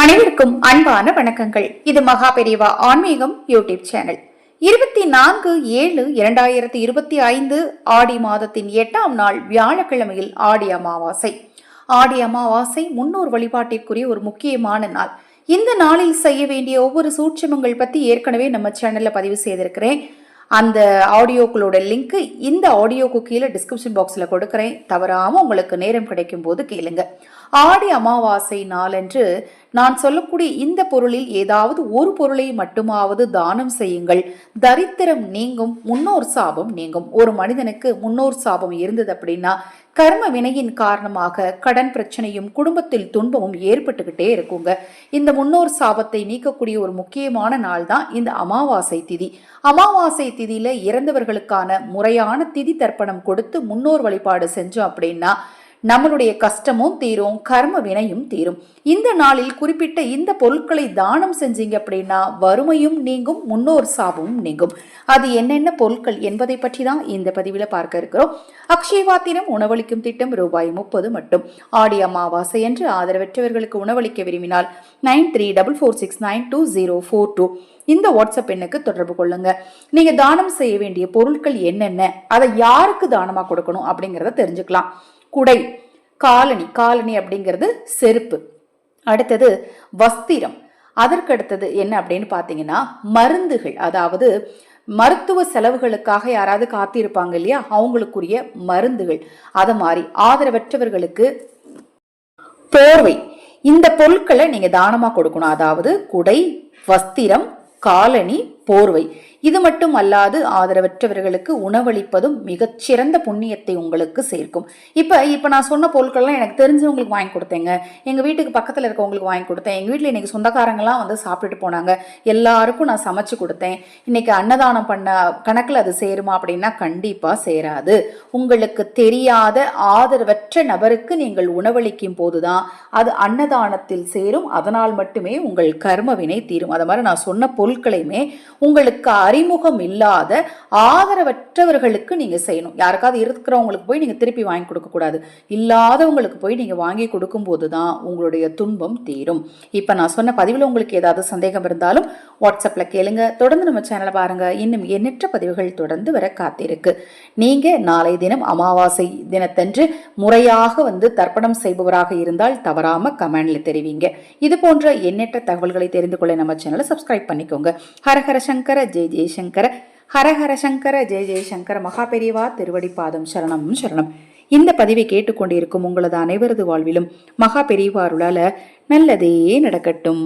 அனைவருக்கும் அன்பான வணக்கங்கள். இது மகா பெரியவா ஆன்மீகம் யூடியூப் சேனல். இருபத்தி நான்கு ஏழு இரண்டாயிரத்தி இருபத்தி ஐந்து ஆடி மாதத்தின் எட்டாம் நாள் வியாழக்கிழமையில் ஆடி அமாவாசை. ஆடி அமாவாசை முன்னோர் வழிபாட்டிற்குரிய ஒரு முக்கியமான நாள். இந்த நாளில் செய்ய வேண்டிய ஒவ்வொரு சூட்சமங்கள் பற்றி ஏற்கனவே நம்ம சேனலில் பதிவு செய்திருக்கிறேன். அந்த ஆடியோக்களோட லிங்க் இந்த ஆடியோக்கு கீழே டிஸ்கிரிப்ஷன் பாக்ஸில் கொடுக்குறேன். தவறாமல் உங்களுக்கு நேரம் கிடைக்கும் போது கேளுங்க. ஆடி அமாவாசை நாளன்று நான் சொல்லக்கூடிய இந்த பொருளில் ஏதாவது ஒரு பொருளை மட்டுமாவது தானம் செய்யுங்கள். தரித்திரம் நீங்கும் முன்னோர் சாபம் நீங்கும். ஒரு மனிதனுக்கு முன்னோர் சாபம் இருந்தது அப்படின்னா கர்ம வினையின் காரணமாக கடன் பிரச்சனையும் குடும்பத்தில் துன்பமும் ஏற்பட்டுக்கிட்டே இருக்குங்க. இந்த முன்னோர் சாபத்தை நீக்கக்கூடிய ஒரு முக்கியமான நாள் தான் இந்த அமாவாசை திதி. அமாவாசை திதியில இறந்தவர்களுக்கான முறையான திதி தர்ப்பணம் கொடுத்து முன்னோர் வழிபாடு செஞ்சோம் அப்படின்னா நம்மளுடைய கஷ்டமும் தீரும் கர்ம வினையும் தீரும். இந்த நாளில் குறிப்பிட்ட இந்த பொருட்களை தானம் செஞ்சீங்க அப்படின்னா வறுமையும் நீங்கும் முன்னோர் சாபமும் நீங்கும். அது என்னென்ன பொருட்கள் என்பதை பற்றி தான் இந்த பதிவில் பார்க்க இருக்கிறோம். அக்ஷயவாத்திரம் உணவளிக்கும் திட்டம் ரூபாய் முப்பது மட்டும். ஆடி அமாவாசை என்று ஆதரவற்றவர்களுக்கு உணவளிக்க விரும்பினால் nine three double four six nine two zero four two. இந்த வாட்ஸ்அப் எண்ணுக்கு தொடர்பு கொள்ளுங்க. நீங்க தானம் செய்ய வேண்டிய பொருட்கள் என்னென்ன அதை யாருக்கு தானமா கொடுக்கணும் அப்படிங்கிறத தெரிஞ்சுக்கலாம். குடை காலணி காலணி அப்படிங்கிறது செருப்பு. அடுத்தது வஸ்திரம். அதற்கு அடுத்தது என்ன அப்படின்னு பார்த்தீங்கன்னா மருந்துகள். அதாவது மருத்துவ செலவுகளுக்காக யாராவது காத்திருப்பாங்க இல்லையா? அவங்களுக்குரிய மருந்துகள். அதை மாதிரி ஆதரவற்றவர்களுக்கு போர்வை. இந்த பொருட்களை நீங்கள் தானமாக கொடுக்கணும். அதாவது குடை வஸ்திரம் காலணி போர்வை. இது மட்டும் அல்லாது ஆதரவற்றவர்களுக்கு உணவளிப்பதும் மிகச்சிறந்த புண்ணியத்தை உங்களுக்கு சேர்க்கும். இப்போ இப்போ நான் சொன்ன பொருட்கள்லாம் எனக்கு தெரிஞ்சவங்களுக்கு வாங்கி கொடுத்தேங்க. எங்கள் வீட்டுக்கு பக்கத்தில் இருக்கவங்களுக்கு வாங்கி கொடுத்தேன். எங்கள் வீட்டில் இன்றைக்கி சொந்தக்காரங்களாம் வந்து சாப்பிட்டுட்டு போனாங்க. எல்லாருக்கும் நான் சமைச்சு கொடுத்தேன். இன்றைக்கி அன்னதானம் பண்ண கணக்கில் அது சேருமா அப்படின்னா கண்டிப்பாக சேராது. உங்களுக்கு தெரியாத ஆதரவற்ற நபருக்கு நீங்கள் உணவளிக்கும் போதுதான் அது அன்னதானத்தில் சேரும். அதனால் மட்டுமே உங்கள் கர்மவினை தீரும். அதை மாதிரி நான் சொன்ன பொருட்களையுமே உங்களுக்கு அறிமுகம் இல்லாத ஆதரவற்றவர்களுக்கு நீங்க செய்யணும். யாருக்காவது இருக்கிறவங்களுக்கு போய் நீங்க திருப்பி வாங்கி கொடுக்க கூடாது. இல்லாதவங்களுக்கு போய் நீங்க வாங்கி கொடுக்கும்போது தான் உங்களுடைய துன்பம் தீரும். இப்ப நான் சொன்ன பதிவில் உங்களுக்கு ஏதாவது சந்தேகம் இருந்தாலும் வாட்ஸ்அப்பில் கேளுங்க. தொடர்ந்து நம்ம சேனலை பாருங்க. இன்னும் எண்ணற்ற பதிவுகள் தொடர்ந்து வர காத்திருக்கு. நீங்க நாளை தினம் அமாவாசை தினத்தன்று முறையாக வந்து தர்ப்பணம் செய்பவராக இருந்தால் தவறாம கமெண்ட்ல தெரிவிங்க. இது போன்ற எண்ணற்ற தகவல்களை தெரிந்து கொள்ள நம்ம சேனலை சப்ஸ்கிரைப் பண்ணிக்கோங்க. ஹரஹர சங்கர ஜெய் ஜெய்சங்கர ஹரஹர சங்கர ஜெய ஜெயசங்கர மகா பெரியவா திருவடிப்பாதம் சரணம் சரணம். இந்த பதிவை கேட்டுக்கொண்டிருக்கும் உங்களது அனைவரது வாழ்விலும் மகா பெரியவாருளால நல்லதே நடக்கட்டும்.